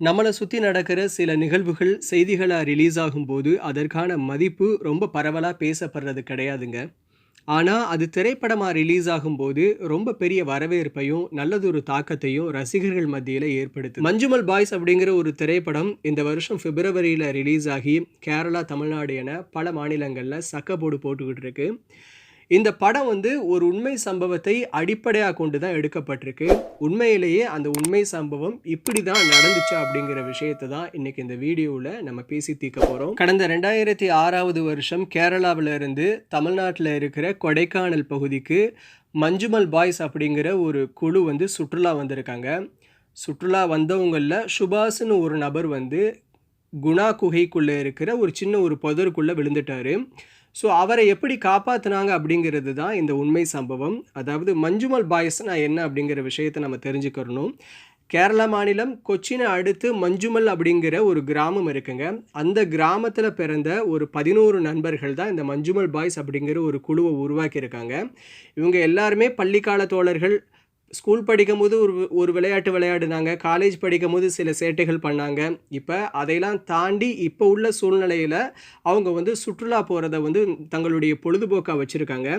நம்மளை சுற்றி நடக்கிற சில நிகழ்வுகள் செய்திகளாக ரிலீஸ் ஆகும்போது அதற்கான மதிப்பு ரொம்ப பரவலாக பேசப்படுறது கிடையாதுங்க. ஆனால் அது திரைப்படமாக ரிலீஸ் ஆகும்போது ரொம்ப பெரிய வரவேற்பையும் நல்லதொரு தாக்கத்தையும் ரசிகர்கள் மத்தியில் ஏற்படுத்து மஞ்சுமல் பாய்ஸ் அப்படிங்கிற ஒரு திரைப்படம் இந்த வருஷம் பிப்ரவரியில் ரிலீஸ் ஆகி கேரளா தமிழ்நாடு என பல மாநிலங்களில் சக்கப்போடு போட்டுக்கிட்டு இருக்குது இந்த படம் வந்து ஒரு உண்மை சம்பவத்தை அடிப்படையாக கொண்டு தான் எடுக்கப்பட்டிருக்கு. உண்மையிலேயே அந்த உண்மை சம்பவம் இப்படி தான் நடந்துச்சு அப்படிங்கிற விஷயத்தை தான் இன்னைக்கு இந்த வீடியோவில் நம்ம பேசி தீர்க்க போகிறோம் கடந்த ரெண்டாயிரத்தி ஆறாவது வருஷம் கேரளாவில் இருந்து தமிழ்நாட்டில் இருக்கிற கொடைக்கானல் பகுதிக்கு மஞ்சுமல் பாய்ஸ் அப்படிங்கிற ஒரு குழு வந்து சுற்றுலா வந்திருக்காங்க. சுற்றுலா வந்தவங்களில் சுபாஷ்னு ஒரு நபர் வந்து குணா குகைக்குள்ளே இருக்கிற ஒரு சின்ன ஒரு புதருக்குள்ளே விழுந்துட்டாரு. ஸோ அவரை எப்படி காப்பாற்றினாங்க அப்படிங்கிறது தான் இந்த உண்மை சம்பவம். அதாவது மஞ்சுமல் பாய்ஸ்னா என்ன அப்படிங்கிற விஷயத்தை நம்ம தெரிஞ்சுக்கிறணும். கேரளா மாநிலம் கொச்சினை அடுத்து மஞ்சுமல் அப்படிங்கிற ஒரு கிராமம் இருக்குங்க. அந்த கிராமத்தில் பிறந்த ஒரு பதினோரு நண்பர்கள் தான் இந்த மஞ்சுமல் பாய்ஸ் அப்படிங்கிற ஒரு குழுவை உருவாக்கியிருக்காங்க. இவங்க எல்லாருமே பள்ளிக்கால தோழர்கள் ஸ்கூல் படிக்கும் போது ஒரு ஒரு விளையாட்டு விளையாடினாங்க. காலேஜ் படிக்கும்போது சில சேட்டைகள் பண்ணாங்க. இப்போ அதையெல்லாம் தாண்டி இப்போ உள்ள சூழ்நிலையில் அவங்க வந்து சுற்றுலா போகிறத வந்து தங்களுடைய பொழுதுபோக்காக வச்சுருக்காங்க.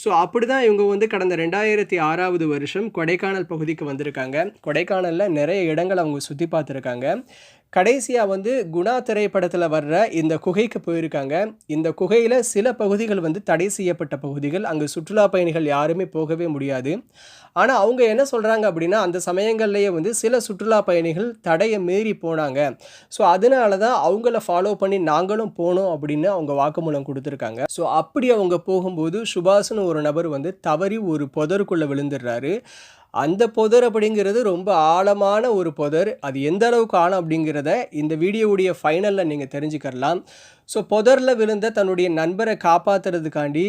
ஸோ அப்படி தான் இவங்க வந்து கடந்த ரெண்டாயிரத்தி ஆறாவது வருஷம் கொடைக்கானல் பகுதிக்கு வந்திருக்காங்க. கொடைக்கானலில் நிறைய இடங்கள் அவங்க சுற்றி பார்த்துருக்காங்க. கடைசியாக வந்து குணா திரைப்படத்தில் வர்ற இந்த குகைக்கு போயிருக்காங்க. இந்த குகையில் சில பகுதிகள் வந்து தடை செய்யப்பட்ட பகுதிகள். அங்கே சுற்றுலா பயணிகள் யாருமே போகவே முடியாது. ஆனால் அவங்க என்ன சொல்கிறாங்க அப்படின்னா அந்த சமயங்கள்லேயே வந்து சில சுற்றுலா பயணிகள் தடையை மீறி போனாங்க. ஸோ அதனால தான் அவங்கள ஃபாலோ பண்ணி நாங்களும் போனோம் அப்படின்னு அவங்க வாக்குமூலம் கொடுத்துருக்காங்க. ஸோ அப்படி அவங்க போகும்போது சுபாஷ்னு ஒரு நபர் வந்து தவறி ஒரு புதருக்குள்ளே விழுந்துடுறாரு. அந்த புதர் அப்படிங்கிறது ரொம்ப ஆழமான ஒரு புதர். அது எந்த அளவுக்கு ஆழம் அப்படிங்கிறத இந்த வீடியோவுடைய ஃபைனலில் நீங்கள் தெரிஞ்சுக்கலாம் ஸோ புதரில் விழுந்த தன்னுடைய நண்பரை காப்பாற்றுறதுக்காண்டி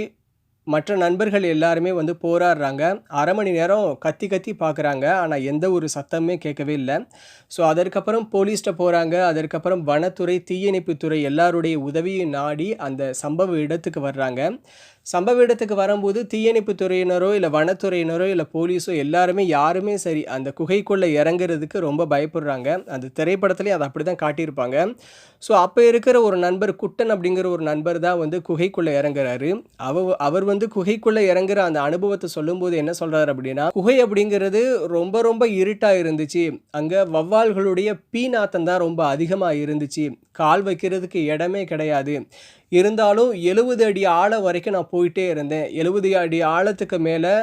மற்ற நண்பர்கள் எல்லாருமே வந்து போராடுறாங்க. அரை மணி நேரம் கத்தி கத்தி பார்க்குறாங்க ஆனால் எந்த ஒரு சத்தமே கேட்கவே இல்லை. ஸோ அதற்கப்புறம் போலீஸ்கிட்ட போகிறாங்க அதற்கப்புறம் வனத்துறை தீயணைப்புத்துறை எல்லாருடைய உதவியும் நாடி அந்த சம்பவ இடத்துக்கு வர்றாங்க. சம்பவ இடத்துக்கு வரும்போது தீயணைப்பு துறையினரோ இல்லை வனத்துறையினரோ இல்லை போலீஸோ எல்லாருமே யாருமே சரி அந்த குகைக்குள்ளே இறங்குறதுக்கு ரொம்ப பயப்படுறாங்க. அந்த திரைப்படத்துலேயும் அதை அப்படி தான் காட்டியிருப்பாங்க. ஸோ அப்போ இருக்கிற ஒரு நண்பர் குட்டன் அப்படிங்கிற ஒரு நண்பர் தான் வந்து குகைக்குள்ளே இறங்குறாரு. அவ அவர் வந்து குகைக்குள்ளே இறங்குற அந்த அனுபவத்தை சொல்லும்போது என்ன சொல்கிறார் அப்படின்னா குகை அப்படிங்கிறது ரொம்ப ரொம்ப இருட்டாக இருந்துச்சு. அங்கே வவ்வால்களுடைய பீ நாத்தம் தான் ரொம்ப அதிகமாக இருந்துச்சு. கால் வைக்கிறதுக்கு இடமே கிடையாது. இருந்தாலும் எழுபது அடி ஆழம் வரைக்கும் நான் போயிட்டே இருந்தேன். எழுபது அடி ஆழத்துக்கு மேலே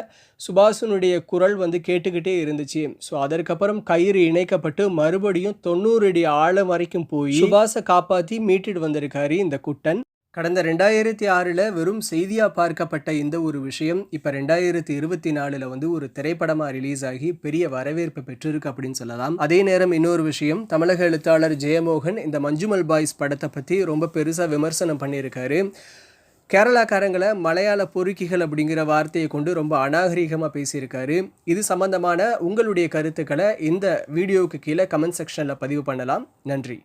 சுபாஷனுடைய குரல் வந்து கேட்டுக்கிட்டே இருந்துச்சு. ஸோ அதற்கப்புறம் கயிறு இணைக்கப்பட்டு மறுபடியும் தொண்ணூறு அடி ஆழம் வரைக்கும் போய் சுபாஷை காப்பாற்றி மீட்டுட்டு வந்திருக்காரு இந்த குட்டன். கடந்த ரெண்டாயிரத்தி ஆறில் வெறும் செய்தியாக பார்க்கப்பட்ட இந்த ஒரு விஷயம் இப்போ ரெண்டாயிரத்தி இருபத்தி நாலில் வந்து ஒரு திரைப்படமாக ரிலீஸ் ஆகி பெரிய வரவேற்பு பெற்றிருக்கு அப்படின்னு சொல்லலாம். அதே நேரம் இன்னொரு விஷயம் தமிழக எழுத்தாளர் ஜெயமோகன் இந்த மஞ்சுமல் பாய்ஸ் படத்தை பற்றி ரொம்ப பெருசாக விமர்சனம் பண்ணியிருக்காரு. கேரளாக்காரங்களை மலையாள பொறுக்கிகள் அப்படிங்கிற வார்த்தையை கொண்டு ரொம்ப அநாகரிகமாக பேசியிருக்காரு. இது சம்பந்தமான உங்களுடைய கருத்துக்களை இந்த வீடியோவுக்கு கீழே கமெண்ட் செக்ஷனில் பதிவு பண்ணலாம். நன்றி.